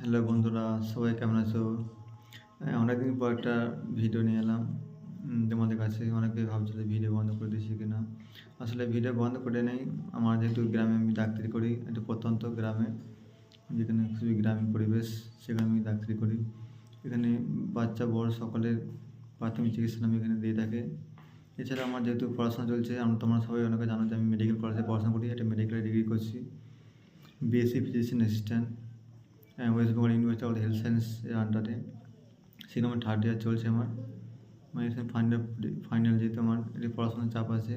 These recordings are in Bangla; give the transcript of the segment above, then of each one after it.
হ্যালো বন্ধুরা, সবাই কেমন আছো? অনেকদিন পর একটা ভিডিও নিয়ে এলাম। তোমাদের কাছে অনেকে ভাবছিল ভিডিও বন্ধ করে দিয়েছি কিনা। আসলে ভিডিও বন্ধ করে নেই। আমার যেহেতু গ্রামে আমি ডাক্তারি করি একটা প্রত্যন্ত গ্রামে। যেখানে খুবই গ্রামীণ পরিবেশ, সেখানে আমি ডাক্তারি করি। এখানে বাচ্চা, বড় সকলের প্রাথমিক চিকিৎসা আমি এখানে দিয়ে থাকে। এছাড়া আমার যেহেতু পড়াশোনা চলছে, আমরা তোমরা সবাই অনেকে জানো যে আমি মেডিকেল কলেজে পড়াশোনা করি, একটা মেডিকেল ডিগ্রি করছি। BSc physician assistant West Bengal University of Health Science আন্ডারে সেখানে আমার থার্ড ইয়ার চলছে আমার। মানে ফাইনাল ফাইনাল যেহেতু আমার একটু পড়াশোনার চাপ আছে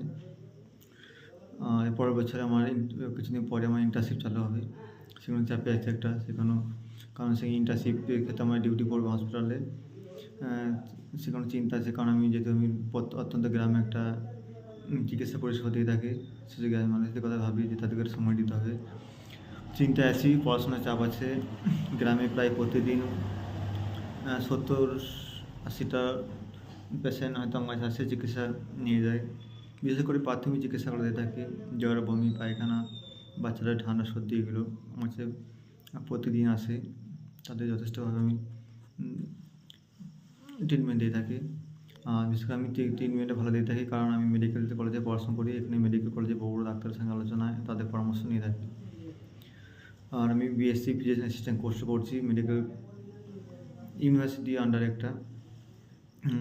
এর পরের বছরে আমার কিছুদিন পরে আমার ইন্টার্নশিপ চালু হবে। সেখানে চাপে আছে একটা, সেখানেও। কারণ সেই ইন্টার্নশিপের ক্ষেত্রে আমার ডিউটি পড়বে হসপিটালে সেখানে চিন্তা আছে, কারণ আমি যেহেতু আমি অত্যন্ত গ্রামে একটা চিকিৎসা পরিষেবা দিয়ে থাকি, সেই গ্রামের মানুষদের কথা ভাবি যে তাদেরকে সময় দিতে হবে। চিন্তায় আছি, পড়াশোনার চাপ আছে, গ্রামে প্রায় প্রতিদিন সত্তর আশিটা পেশেন্ট হয়তো আমার কাছে আসে চিকিৎসা নিয়ে যায়। বিশেষ করে প্রাথমিক চিকিৎসাগুলো দিয়ে থাকি, জ্বর, বমি, পায়খানা, বাচ্চাদের ঠান্ডা, সর্দি এগুলো আমার প্রতিদিন আসে। তাদের যথেষ্টভাবে আমি ট্রিটমেন্ট দিয়ে থাকি। বিশেষ করে আমি ট্রিটমেন্টটা ভালো দিয়ে থাকি, কারণ আমি মেডিকেল কলেজে পড়াশোনা করি, এখানে মেডিকেল কলেজে বড় ডাক্তারের সঙ্গে আলোচনায়, তাদের পরামর্শ নিয়ে থাকি। আর আমি বিএসসি ফিজিশিয়ান অ্যাসিস্ট্যান্ট কোর্স করছি মেডিকেল ইউনিভার্সিটি আন্ডারে একটা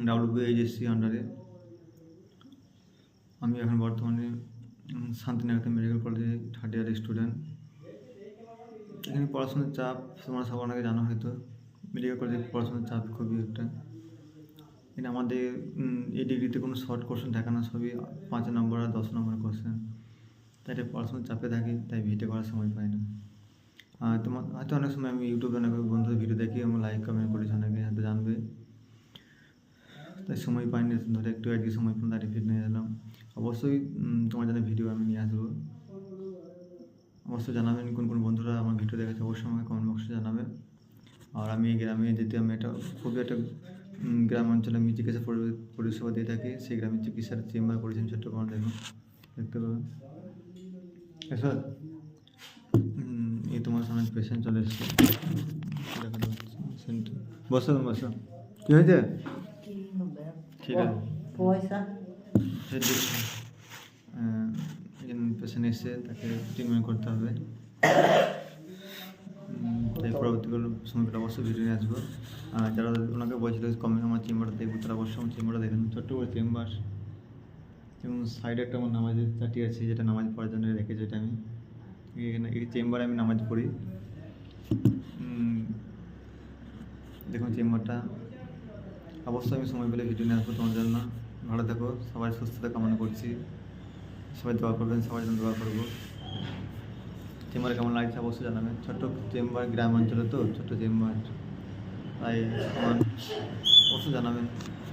ডাব্লিউবিএইচএসসি আন্ডারে আমি এখন বর্তমানে শান্তিনিকেতন মেডিকেল কলেজে থার্ড ইয়ার স্টুডেন্ট এখানে পড়াশোনার চাপ তোমরা সব অনেকে জানো হয়তো মেডিকেল কলেজে পড়াশোনার চাপ খুবই একটা। এখানে আমাদের এই ডিগ্রিতে কোনো শর্ট কোশ্চেন থাকে না, সবই পাঁচ নম্বর আর দশ নম্বর কোশ্চেন তাই এটা পড়াশোনার চাপে থাকি, তাই ভিডিও করার সময় পাই না। তোমার হয়তো অনেক সময় আমি ইউটিউবে অনেক বন্ধুদের ভিডিও দেখি আমি লাইক কমেন্ট করেছি, অনেকে হয়তো জানবে। তাই সময় পাইনি, ধরে একটু আজকে সময় পেলাম তাই রিপিট নিয়ে এলাম। অবশ্যই তোমার জন্য ভিডিও আমি নিয়ে আসব। অবশ্যই জানাবেন কোন কোন বন্ধুরা আমার ভিডিও দেখেছে, অবশ্যই আমাকে কমেন্ট বক্সে জানাবে। আর আমি গ্রামে যেতে, আমি একটা খুবই একটা গ্রাম অঞ্চলে আমি চিকিৎসা পরিষেবা দিয়ে থাকি, সেই গ্রামে চিকিৎসার চেম্বার করেছেন কোনো দেখুন, দেখতে পাবেন। স্যার সামনে পেশেন্ট চলে এসছে। বসো তুমি বসো কী হয়েছে? ঠিক আছে। পয়সা। পেশেন্ট এসছে। তাকে ট্রিটমেন্ট করতে হবে। তাই পরবর্তীকালে সময়টা অবশ্যই ভিডিও নিয়ে আসব। আর যারা ওনাকে বলছিল কমে আমার চেম্বারটা দেখব তারা অবশ্যই আমার চেম্বারটা দেখেন ছোট্ট করে চেম্বার এবং সাইডে একটা আমার নামাজের চাটি আছে যেটা নামাজ পড়ার জন্য রেখেছি এটা আমি। এখানে, এই চেম্বারে আমি নামাজ পড়ি। দেখুন চেম্বারটা অবশ্যই আমি সময় পেলে ভিডিও নিয়ে আসব তোমার জন্য। ভালো থাকো, সবাই সুস্থতা কামনা করছি। সবাই দোয়া করবেন, সবার জন্য দোয়া করব। চেম্বার কেমন লাগছে অবশ্যই জানাবেন। ছোট্ট চেম্বার গ্রাম অঞ্চলে তো, ছোট্ট চেম্বার তাই আমার অবশ্যই জানাবেন।